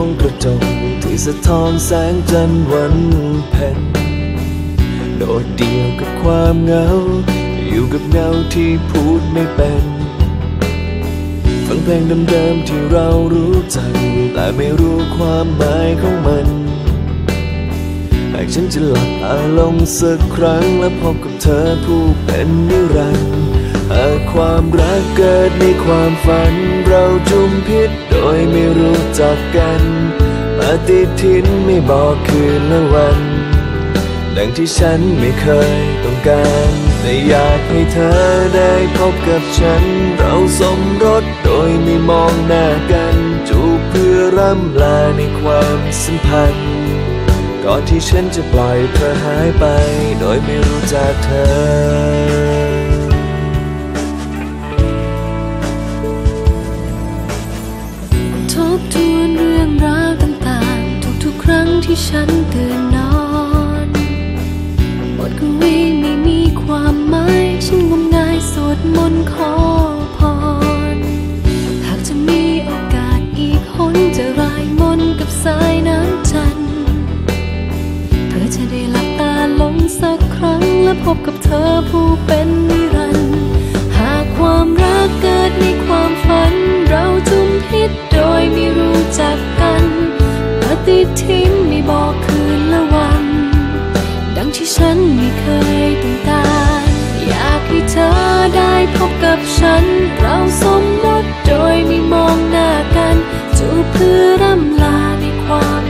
มองกระจกที่สะท้อนแสงจันทร์วันเพ็ญโดดเดี่ยวกับความเหงา อยู่กับเงาที่พูดไม่เป็น ฟังเพลงเดิมๆที่เรารู้จัก แต่ไม่รู้ความหมายของมันหากฉันจะหลับตาลงสักครั้งและพบกับเธอผู้เป็นนิรันดร์หากความรักเกิดในความฝัน เราจุมพิษโดยไม่รู้จักกันปฏิทินไม่บอกคืนและวัน ดังที่ฉันไม่เคยต้องการ แต่อยากให้เธอได้พบกับฉัน เราสมรสโดยไม่มองหน้ากัน จูบเพื่อร่ำลาในความสัมพันธ์ ก่อนที่ฉันจะปล่อยเธอหายไป โดยไม่รู้จักเธอ บทวนเรื่องราวต่างๆ ทุกๆ ครั้งที่ฉันตื่นนอนบทกวีไม่มีความหมายฉันงมงายสวดมนต์ขอพร หากจะมีโอกาสอีกหนจะรายมนต์กับสายน้ำจันทร์เพื่อจะได้หลับตาลงสักครั้งและพบกับเธอผู้เป็นนิรันดร์หากความรักเกิดในความฝัน เคยต้องการ อยากให้เธอได้พบกับฉัน เราสมมติโดยไม่มองหน้ากันจูบเพื่อร่ำลาในความ